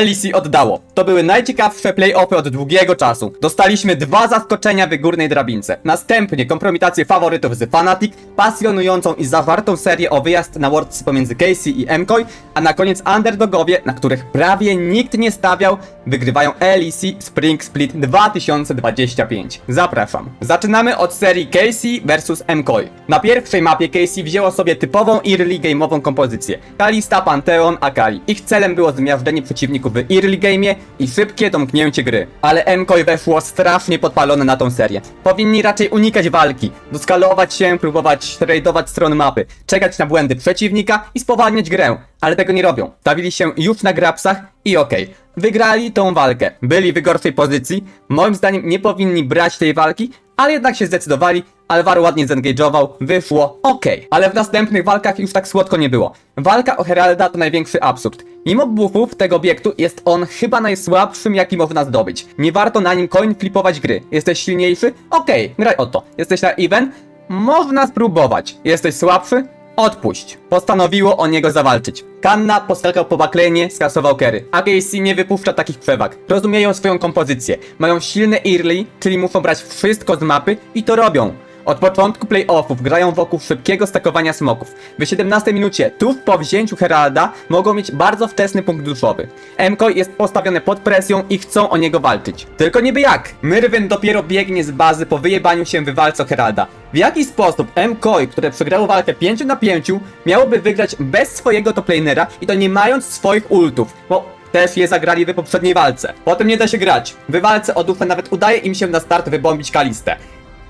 LEC oddało. To były najciekawsze play-offy od długiego czasu. Dostaliśmy dwa zaskoczenia w górnej drabince. Następnie kompromitację faworytów z Fnatic, pasjonującą i zawartą serię o wyjazd na Worlds pomiędzy Casey i MKOI, a na koniec underdogowie, na których prawie nikt nie stawiał, wygrywają LEC Spring Split 2025. Zapraszam. Zaczynamy od serii Casey vs MKOI. Na pierwszej mapie Casey wzięło sobie typową early game'ową kompozycję. Kalista, Pantheon, Akali. Ich celem było zmiażdżenie przeciwników w early game'ie i szybkie domknięcie gry. Ale MKOI weszło strasznie podpalone na tą serię. Powinni raczej unikać walki, doskalować się, próbować tradeować strony mapy, czekać na błędy przeciwnika i spowalniać grę. Ale tego nie robią. Stawili się już na grapsach i okej. Wygrali tą walkę. Byli w gorszej pozycji. Moim zdaniem nie powinni brać tej walki, ale jednak się zdecydowali. Alvaro ładnie zengage'ował, wyszło, okej. Ale w następnych walkach już tak słodko nie było. Walka o Heralda to największy absurd. Mimo buffów tego obiektu jest on chyba najsłabszym jaki można zdobyć. Nie warto na nim coin flipować gry. Jesteś silniejszy? Okej, graj o to. Jesteś na event? Można spróbować. Jesteś słabszy? Odpuść. Postanowiło o niego zawalczyć. Kanna poskakał po baklenie, skasował Kerry. A KC nie wypuszcza takich przewag. Rozumieją swoją kompozycję. Mają silne early, czyli muszą brać wszystko z mapy i to robią. Od początku playoffów grają wokół szybkiego stakowania smoków. W 17 minucie, tuż po wzięciu Heralda, mogą mieć bardzo wczesny punkt duszowy. MKO jest postawione pod presją i chcą o niego walczyć. Tylko niby jak? Myrwin dopiero biegnie z bazy po wyjebaniu się w walce o Heralda. W jaki sposób MKOI, które przegrało walkę 5 na 5, miałoby wygrać bez swojego toplanera i to nie mając swoich ultów? Bo też je zagrali w poprzedniej walce. Potem nie da się grać. W walce o dufę nawet udaje im się na start wybombić Kalistę.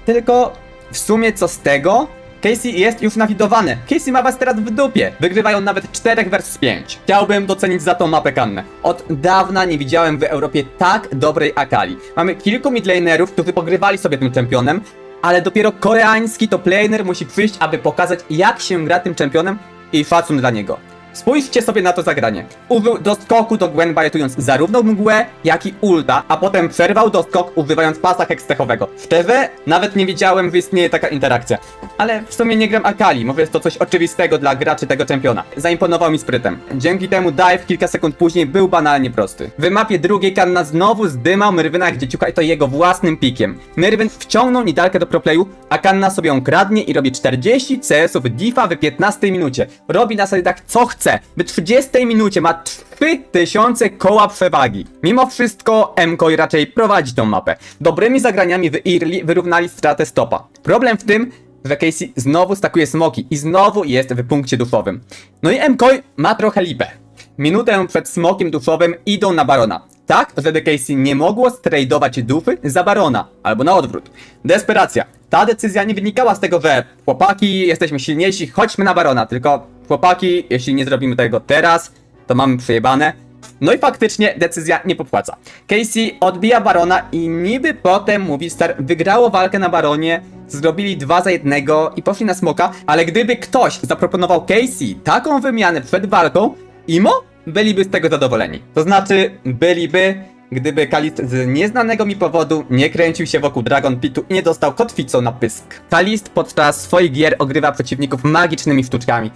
Tylko w sumie co z tego? Casey jest już nawidowany. Casey ma was teraz w dupie. Wygrywają nawet 4 vs 5. Chciałbym docenić za tą mapę kannę. Od dawna nie widziałem w Europie tak dobrej Akali. Mamy kilku midlanerów, którzy pogrywali sobie tym czempionem, ale dopiero koreański top laner musi przyjść, aby pokazać jak się gra tym czempionem i szacun dla niego. Spójrzcie sobie na to zagranie. Użył doskoku do Gwen bajtując zarówno mgłę, jak i ulta, a potem przerwał doskok używając pasa hekstechowego. Szczerze, nawet nie wiedziałem, że istnieje taka interakcja. Ale w sumie nie gram Akali, mówię, to coś oczywistego dla graczy tego czempiona. Zaimponował mi sprytem. Dzięki temu dive kilka sekund później był banalnie prosty. W mapie drugiej Kanna znowu zdymał Myrwyna jak dzieciuka i to jego własnym pikiem. Myrwyn wciągnął Nidalkę do proplayu, a Kanna sobie ją kradnie i robi 40 CS-ów Diffa w 15 minucie. Robi na slajdach co chce. W 30 minucie ma 3000 koła przewagi. Mimo wszystko MKOI raczej prowadzi tą mapę. Dobrymi zagraniami w early wyrównali stratę stopa. Problem w tym, że Casey znowu stakuje smoki i znowu jest w punkcie duszowym. No i MKOI ma trochę lipę. Minutę przed smokiem duszowym idą na Barona. Tak, żeby Casey nie mogło stradować dufy za Barona, albo na odwrót. Desperacja. Ta decyzja nie wynikała z tego, że chłopaki, jesteśmy silniejsi, chodźmy na Barona, tylko chłopaki, jeśli nie zrobimy tego teraz, to mamy przejebane. No i faktycznie decyzja nie popłaca. Casey odbija Barona i niby potem mówi Star wygrało walkę na Baronie, zrobili dwa za jednego i poszli na smoka, ale gdyby ktoś zaproponował Casey taką wymianę przed walką, Imo byliby z tego zadowoleni. To znaczy, byliby, gdyby Kalist z nieznanego mi powodu nie kręcił się wokół Dragon Pitu i nie dostał kotwicą na pysk. Kalist podczas swoich gier ogrywa przeciwników magicznymi sztuczkami.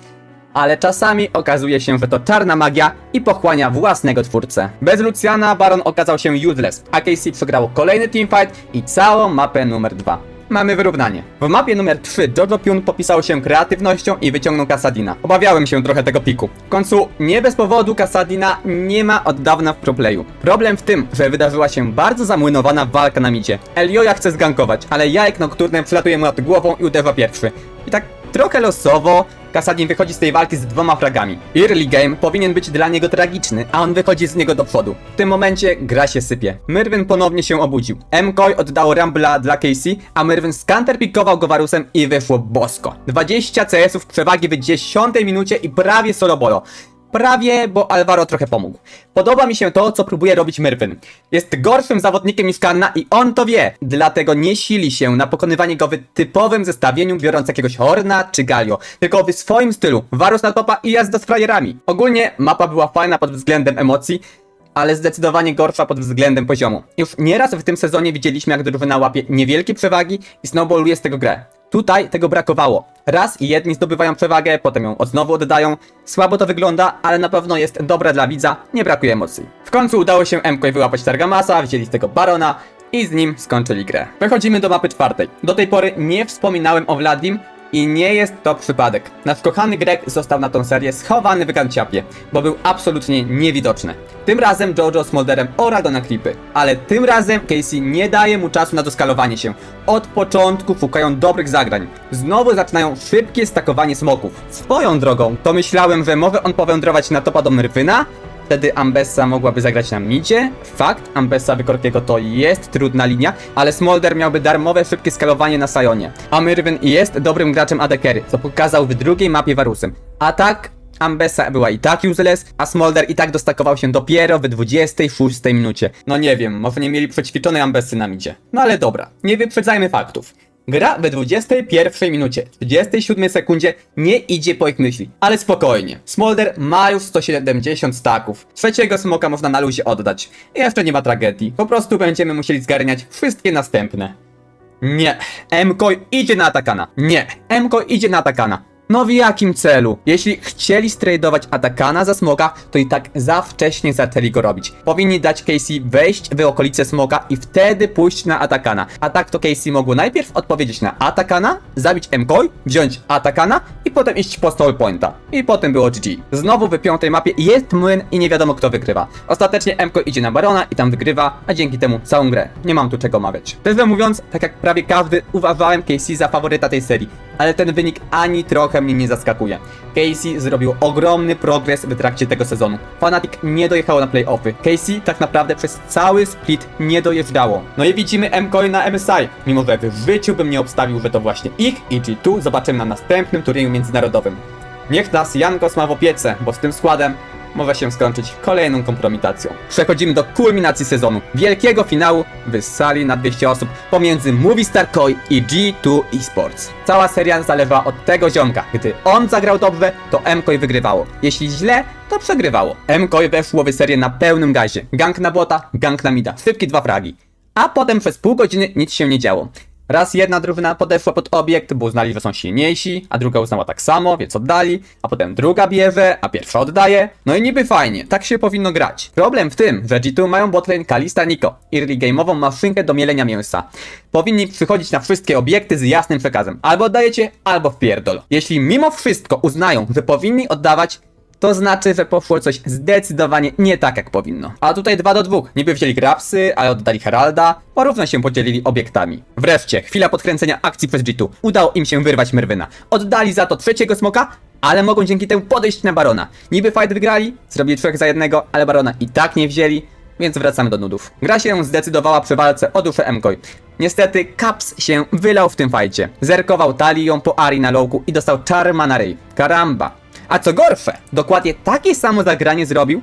Ale czasami okazuje się, że to czarna magia i pochłania własnego twórcę. Bez Luciana Baron okazał się useless, a Casey przegrał kolejny teamfight i całą mapę numer 2 mamy wyrównanie. W mapie numer 3 Jojo popisał się kreatywnością i wyciągnął Kasadina. Obawiałem się trochę tego piku. W końcu nie bez powodu Kasadina nie ma od dawna w proplayu. Problem w tym, że wydarzyła się bardzo zamłynowana walka na micie. Elioja chce zgankować, ale jajek nocturnem przylatuje mu nad głową i uderza pierwszy. I tak trochę losowo Kasadin wychodzi z tej walki z dwoma fragami. Early game powinien być dla niego tragiczny, a on wychodzi z niego do przodu. W tym momencie gra się sypie. Myrwin ponownie się obudził. MKOI oddał Rambla dla Casey, a Myrwin skanterpikował go Varusem i wyszło bosko. 20 CS-ów przewagi w 10 minucie i prawie solo bolo. Prawie, bo Alvaro trochę pomógł. Podoba mi się to, co próbuje robić Myrwin. Jest gorszym zawodnikiem niż Kanna i on to wie. Dlatego nie sili się na pokonywanie go w typowym zestawieniu, biorąc jakiegoś Horna czy Galio. Tylko w swoim stylu. Varus na topa i jazda z frajerami. Ogólnie mapa była fajna pod względem emocji, ale zdecydowanie gorsza pod względem poziomu. Już nieraz w tym sezonie widzieliśmy, jak drużyna łapie niewielkie przewagi i snowballuje z tego grę. Tutaj tego brakowało. Raz i jedni zdobywają przewagę, potem ją od znowu oddają. Słabo to wygląda, ale na pewno jest dobre dla widza, nie brakuje emocji. W końcu udało się MK wyłapać Targamasa, wzięli z tego Barona i z nim skończyli grę. Przechodzimy do mapy czwartej. Do tej pory nie wspominałem o Vladim, i nie jest to przypadek. Nasz kochany Greg został na tą serię schowany w kanciapie, bo był absolutnie niewidoczny. Tym razem Jojo z Molderem ora go na klipy, ale tym razem Casey nie daje mu czasu na doskalowanie się. Od początku szukają dobrych zagrań. Znowu zaczynają szybkie stakowanie smoków. Swoją drogą, to myślałem, że może on powędrować na topa do Myrwyna, Wtedy Ambessa mogłaby zagrać na midzie. Fakt, Ambessa Wykorkiego to jest trudna linia, ale Smolder miałby darmowe szybkie skalowanie na Sionie. A Myrwin jest dobrym graczem AD Carry, co pokazał w drugiej mapie Varusem. A tak, Ambessa była i tak useless, a Smolder i tak dostakował się dopiero w 26 minucie. No nie wiem, może nie mieli przećwiczonej Ambessy na midzie. No ale dobra, nie wyprzedzajmy faktów. Gra we 21 minucie, 37 sekundzie nie idzie po ich myśli, ale spokojnie. Smolder ma już 170 staków. Trzeciego smoka można na luzie oddać. Jeszcze nie ma tragedii, po prostu będziemy musieli zgarniać wszystkie następne. Nie, Mko idzie na Atakana. Nie, Mko idzie na Atakana. No w jakim celu? Jeśli chcieli stradować Atakana za smoka, to i tak za wcześnie zaczęli go robić. Powinni dać Casey wejść w okolice smoka i wtedy pójść na Atakana. A tak to Casey mogło najpierw odpowiedzieć na Atakana, zabić Mkoi, wziąć Atakana i potem iść po stall pointa. I potem było GG. Znowu w piątej mapie jest młyn i nie wiadomo kto wygrywa. Ostatecznie Mko idzie na Barona i tam wygrywa, a dzięki temu całą grę. Nie mam tu czego mawiać. Szczerze mówiąc, tak jak prawie każdy, uważałem Casey za faworyta tej serii, ale ten wynik ani trochę mnie nie zaskakuje. Casey zrobił ogromny progres w trakcie tego sezonu. Fnatic nie dojechało na playoffy. Casey tak naprawdę przez cały split nie dojeżdżało. No i widzimy MCOI na MSI, mimo że w życiu bym nie obstawił, że to właśnie ich i G2 zobaczymy na następnym turnieju międzynarodowym. Niech nas Jankos ma w opiece, bo z tym składem może się skończyć kolejną kompromitacją. Przechodzimy do kulminacji sezonu. Wielkiego finału w sali na 200 osób pomiędzy Movistar Koi i G2 Esports. Cała seria zależała od tego ziomka. Gdy on zagrał dobrze, to MKOI wygrywało. Jeśli źle, to przegrywało. MKOI weszło w serię na pełnym gazie. Gang na bota, gang na mida. Szybkie dwa fragi. A potem przez pół godziny nic się nie działo. Raz jedna drużyna podeszła pod obiekt, bo uznali, że są silniejsi, a druga uznała tak samo, więc oddali, a potem druga bierze, a pierwsza oddaje. No i niby fajnie, tak się powinno grać. Problem w tym, że G2 mają botlane Kalista Niko, early game'ową maszynkę do mielenia mięsa. Powinni przychodzić na wszystkie obiekty z jasnym przekazem. Albo oddajecie, albo wpierdol. Jeśli mimo wszystko uznają, że powinni oddawać, to znaczy, że poszło coś zdecydowanie nie tak, jak powinno. A tutaj 2 do 2. Niby wzięli Grapsy, ale oddali Heralda, porówno się podzielili obiektami. Wreszcie, chwila podkręcenia akcji przez G2. Udało im się wyrwać Merwyna. Oddali za to trzeciego smoka, ale mogą dzięki temu podejść na Barona. Niby fight wygrali, zrobili trzech za jednego, ale Barona i tak nie wzięli, więc wracamy do nudów. Gra się zdecydowała przy walce o duszę Mkoi. Niestety, Caps się wylał w tym fajcie. Zerkował talią po Ari na lowku i dostał czarma na ryj. Karamba. A co gorsze, dokładnie takie samo zagranie zrobił,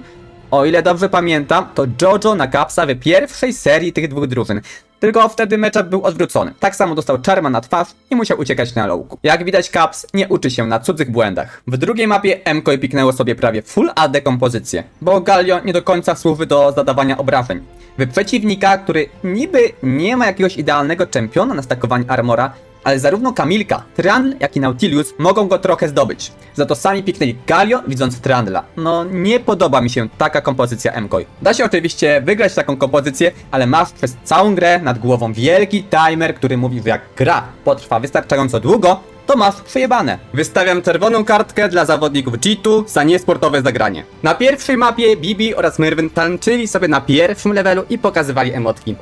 o ile dobrze pamiętam, to Jojo na Capsa w pierwszej serii tych dwóch drużyn. Tylko wtedy matchup był odwrócony. Tak samo dostał czarma na twarz i musiał uciekać na lowku. Jak widać Caps nie uczy się na cudzych błędach. W drugiej mapie MKOI piknęło sobie prawie full AD kompozycję, bo Galio nie do końca służy do zadawania obrażeń. Wy przeciwnika, który niby nie ma jakiegoś idealnego czempiona na stakowaniu armora, ale zarówno Kamilka, Trandl, jak i Nautilus mogą go trochę zdobyć. Za to sami piknęli Galio, widząc Trandla. No, nie podoba mi się taka kompozycja MKOI. Da się oczywiście wygrać taką kompozycję, ale masz przez całą grę nad głową wielki timer, który mówi, że jak gra potrwa wystarczająco długo, to masz przejebane. Wystawiam czerwoną kartkę dla zawodników G2 za niesportowe zagranie. Na pierwszej mapie Bibi oraz Myrwin tańczyli sobie na pierwszym levelu i pokazywali emotki.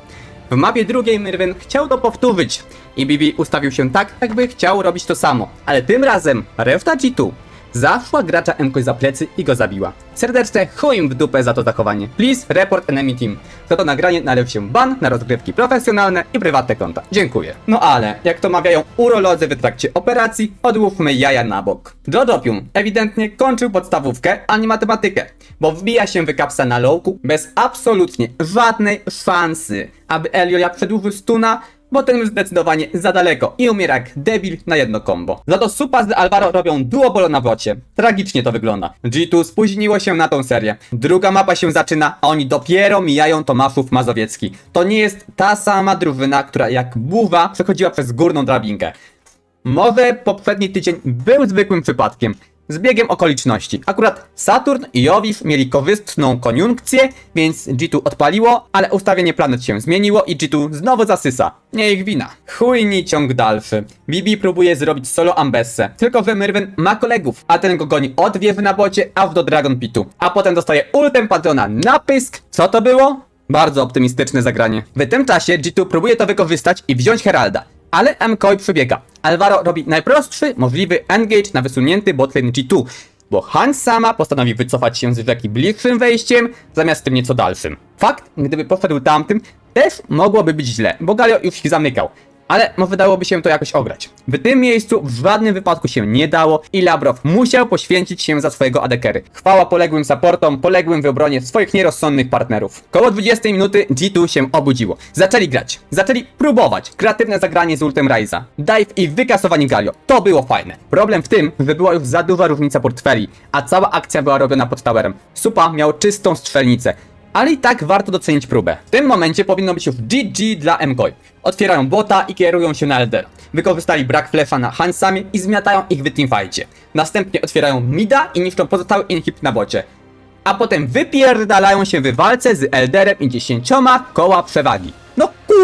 W mapie drugiej Myrwin chciał to powtórzyć i Bibi ustawił się tak, jakby chciał robić to samo. Ale tym razem reszta G2 zaszła gracza MKOI za plecy i go zabiła. Serdeczne chuj im w dupę za to zachowanie. Please report enemy team. Za to nagranie należy się ban na rozgrywki profesjonalne i prywatne konta. Dziękuję. No ale, jak to mawiają urolodzy w trakcie operacji, odłówmy jaja na bok. Jojopium ewidentnie kończył podstawówkę, ani matematykę, bo wbija się w kapsa na lowku bez absolutnie żadnej szansy, aby Eliola przedłużył stuna, bo ten już zdecydowanie za daleko i umiera jak debil na jedno combo. Za to Supa z Alvaro robią duo bolo na bocie. Tragicznie to wygląda. G2 spóźniło się na tą serię. Druga mapa się zaczyna, a oni dopiero mijają Tomaszów Mazowiecki. To nie jest ta sama drużyna, która jak buwa przechodziła przez górną drabinkę. Może poprzedni tydzień był zwykłym przypadkiem. Zbiegiem okoliczności. Akurat Saturn i Jowisz mieli korzystną koniunkcję, więc G2 odpaliło, ale ustawienie planet się zmieniło i G2 znowu zasysa. Nie ich wina. Chujni ciąg dalszy. Bibi próbuje zrobić solo Ambessę, tylko że ma kolegów, a ten go goni od wieży na bocie aż do Dragon Pitu. A potem dostaje ultem patrona na pysk. Co to było? Bardzo optymistyczne zagranie. W tym czasie G2 próbuje to wykorzystać i wziąć Heralda. Ale MKOI przebiega. Alvaro robi najprostszy możliwy engage na wysunięty botlane G2, bo Hans sama postanowi wycofać się z rzeki bliższym wejściem, zamiast tym nieco dalszym. Fakt, gdyby poszedł tamtym, też mogłoby być źle, bo Galio już się zamykał. Ale może dałoby się to jakoś ograć. W tym miejscu w żadnym wypadku się nie dało i Labrow musiał poświęcić się za swojego adekery. Chwała poległym supportom, poległym w obronie swoich nierozsądnych partnerów. Koło 20 minuty G2 się obudziło. Zaczęli grać. Zaczęli próbować. Kreatywne zagranie z ultem Ryza. Dive i wykasowanie Galio. To było fajne. Problem w tym, że była już za duża różnica portfeli, a cała akcja była robiona pod towerem. Supa miał czystą strzelnicę ale i tak warto docenić próbę. W tym momencie powinno być już GG dla MKOI. Otwierają bota i kierują się na Elder. Wykorzystali brak flesza na Hansamie i zmiatają ich w teamfightie. Następnie otwierają mida i niszczą pozostały inhib na bocie. A potem wypierdalają się w walce z Elderem i dziesięcioma koła przewagi.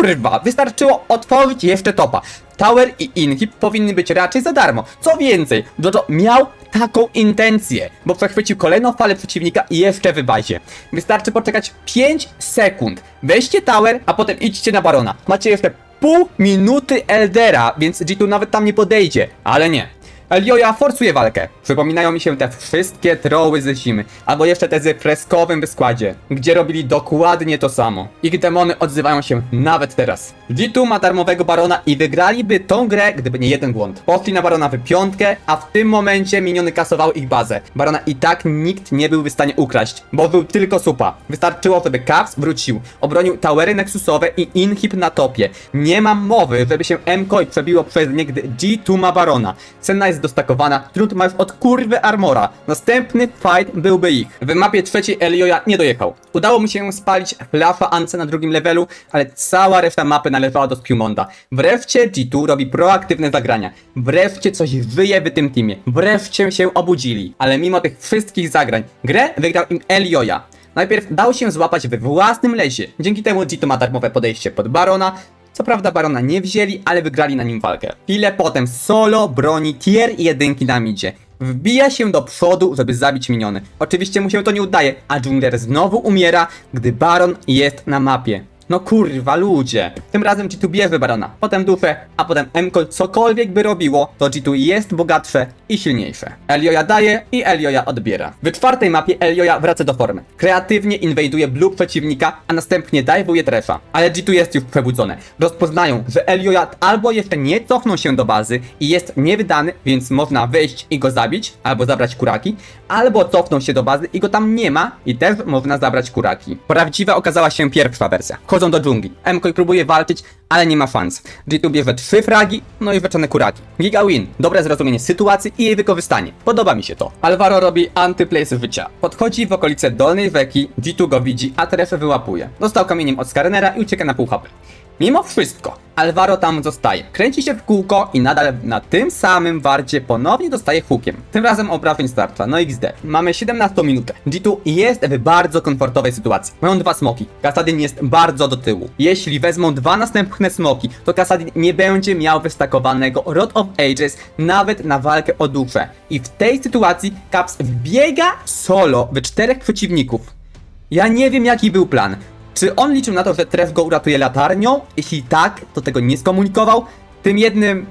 Kurwa, wystarczyło otworzyć jeszcze topa. Tower i Inhib powinny być raczej za darmo. Co więcej, Jojo miał taką intencję, bo przechwycił kolejną falę przeciwnika i jeszcze w bazie. Wystarczy poczekać 5 sekund. Weźcie Tower, a potem idźcie na Barona. Macie jeszcze pół minuty Eldera, więc G2 nawet tam nie podejdzie. Ale nie. Elioja forsuje walkę. Przypominają mi się te wszystkie troły ze zimy, albo jeszcze te z freskowym wyskładzie, gdzie robili dokładnie to samo. Ich demony odzywają się nawet teraz. G2 ma darmowego barona i wygraliby tą grę, gdyby nie jeden błąd. Poszli na barona w piątkę, a w tym momencie miniony kasowały ich bazę. Barona i tak nikt nie byłby w stanie ukraść, bo był tylko supa. Wystarczyło, żeby Caps wrócił, obronił towery nexusowe i inhib na topie. Nie mam mowy, żeby się MKOI przebiło przez nie, gdy G2 ma barona. Cena jest dostakowana, Trud ma już od kurwy armora. Następny fight byłby ich. W mapie trzeciej Elioja nie dojechał. Udało mu się spalić flasha Ance na drugim levelu, ale cała reszta mapy należała do Scumonda. Wreszcie G2 robi proaktywne zagrania. Wreszcie coś wyje w tym teamie. Wreszcie się obudzili. Ale mimo tych wszystkich zagrań, grę wygrał im Elioja. Najpierw dał się złapać we własnym lesie. Dzięki temu G2 ma darmowe podejście pod Barona, co prawda Barona nie wzięli, ale wygrali na nim walkę. Chwilę potem solo broni tier 1 na midzie. Wbija się do przodu, żeby zabić miniony. Oczywiście mu się to nie udaje, a Jungler znowu umiera, gdy Baron jest na mapie. No kurwa ludzie. Tym razem G2 bierze Barona, potem Dufę, a potem Mkol cokolwiek by robiło, to G2 jest bogatsze i silniejsze. Elioja daje i Elioja odbiera. W czwartej mapie Elioja wraca do formy. Kreatywnie inwajduje blue przeciwnika, a następnie dajwuje trefa. Ale G2 jest już przebudzone. Rozpoznają, że Elioja albo jeszcze nie cofnął się do bazy i jest niewydany, więc można wyjść i go zabić, albo zabrać kuraki, albo cofnął się do bazy i go tam nie ma i też można zabrać kuraki. Prawdziwa okazała się pierwsza wersja. Chodzą do dżungli. Mkoj próbuje walczyć, ale nie ma szans. G2 bierze trzy fragi, no i wyczone kuraki. Giga win. Dobre zrozumienie sytuacji i jej wykorzystanie. Podoba mi się to. Alvaro robi antyplace życia. Podchodzi w okolice dolnej weki, G2 go widzi, a trefę wyłapuje. Dostał kamieniem od Skarnera i ucieka na pół. Mimo wszystko, Alvaro tam zostaje. Kręci się w kółko i nadal na tym samym warcie ponownie dostaje hukiem. Tym razem obrażeń starcza, no XD. Mamy 17 minutę. G2 jest w bardzo komfortowej sytuacji. Mają dwa smoki. Kasadin jest bardzo do tyłu. Jeśli wezmą dwa następne smoki, to Kasadin nie będzie miał wystakowanego Rod of Ages nawet na walkę o duszę. I w tej sytuacji Caps wbiega solo w czterech przeciwników. Ja nie wiem jaki był plan. Czy on liczył na to, że Tref go uratuje latarnią? Jeśli tak, to tego nie skomunikował. Tym jednym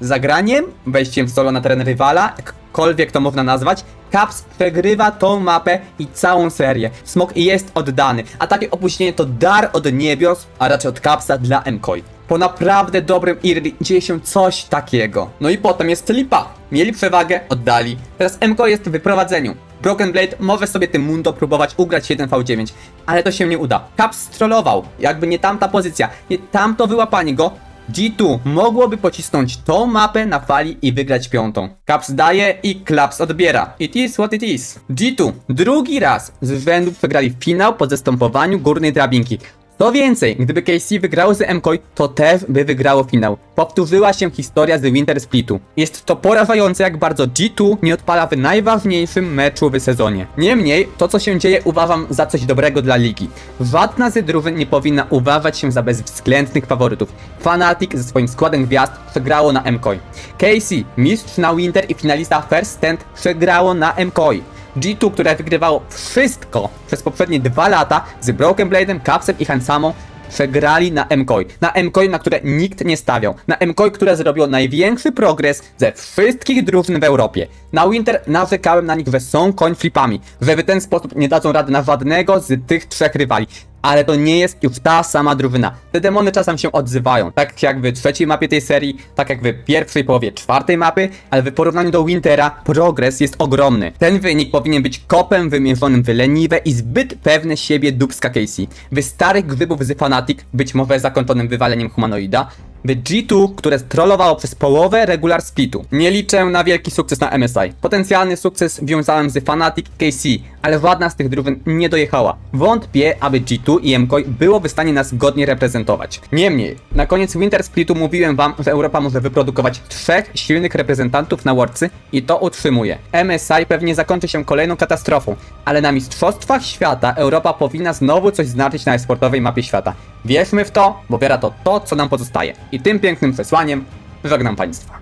zagraniem, wejściem w solo na teren rywala, jakkolwiek to można nazwać, Caps przegrywa tą mapę i całą serię. Smok jest oddany, a takie opóźnienie to dar od niebios, a raczej od Capsa dla MKOI. Po naprawdę dobrym early dzieje się coś takiego. No i potem jest lipa. Mieli przewagę, oddali. Teraz MKO jest w wyprowadzeniu. Broken Blade może sobie tym Mundo próbować ugrać 1v9, ale to się nie uda. Caps strollował, jakby nie tamta pozycja, nie tamto wyłapanie go, G2 mogłoby pocisnąć tą mapę na fali i wygrać piątą. Caps daje i Claps odbiera. It is what it is. G2 drugi raz z rzędu przegrali finał po zastępowaniu górnej drabinki. Co więcej, gdyby KC wygrało z MKOI, to też by wygrało finał. Powtórzyła się historia z Winter Splitu. Jest to porażające, jak bardzo G2 nie odpala w najważniejszym meczu w sezonie. Niemniej, to co się dzieje uważam za coś dobrego dla ligi. Żadna z drużyn nie powinna uważać się za bezwzględnych faworytów. Fnatic ze swoim składem gwiazd przegrało na MKOI. KC, mistrz na Winter i finalista First Stand przegrało na MKOI. G2, które wygrywało wszystko przez poprzednie dwa lata z Broken Blade'em, Capsem i Hansamą, przegrali na MKOI. Na MKOI, na które nikt nie stawiał. Na MKOI, które zrobiło największy progres ze wszystkich drużyn w Europie. Na Winter narzekałem na nich, że są coin flipami, że w ten sposób nie dadzą rady na żadnego z tych trzech rywali. Ale to nie jest już ta sama drużyna. Te demony czasem się odzywają, tak jak w trzeciej mapie tej serii, tak jak w pierwszej połowie czwartej mapy, ale w porównaniu do Wintera progres jest ogromny. Ten wynik powinien być kopem wymierzonym w leniwe i zbyt pewne siebie dubska Casey. W starych grzybów z Fnatic, być może zakończonym wywaleniem humanoida, by G2, które strollowało przez połowę regular splitu. Nie liczę na wielki sukces na MSI. Potencjalny sukces wiązałem z Fnatic KC, ale żadna z tych drużyn nie dojechała. Wątpię, aby G2 i MKOI było w stanie nas godnie reprezentować. Niemniej, na koniec Winter Splitu mówiłem wam, że Europa może wyprodukować trzech silnych reprezentantów na Worldsy i to utrzymuje. MSI pewnie zakończy się kolejną katastrofą, ale na Mistrzostwach Świata Europa powinna znowu coś znaczyć na sportowej mapie świata. Wierzmy w to, bo wiara to to, co nam pozostaje. I tym pięknym przesłaniem żegnam Państwa.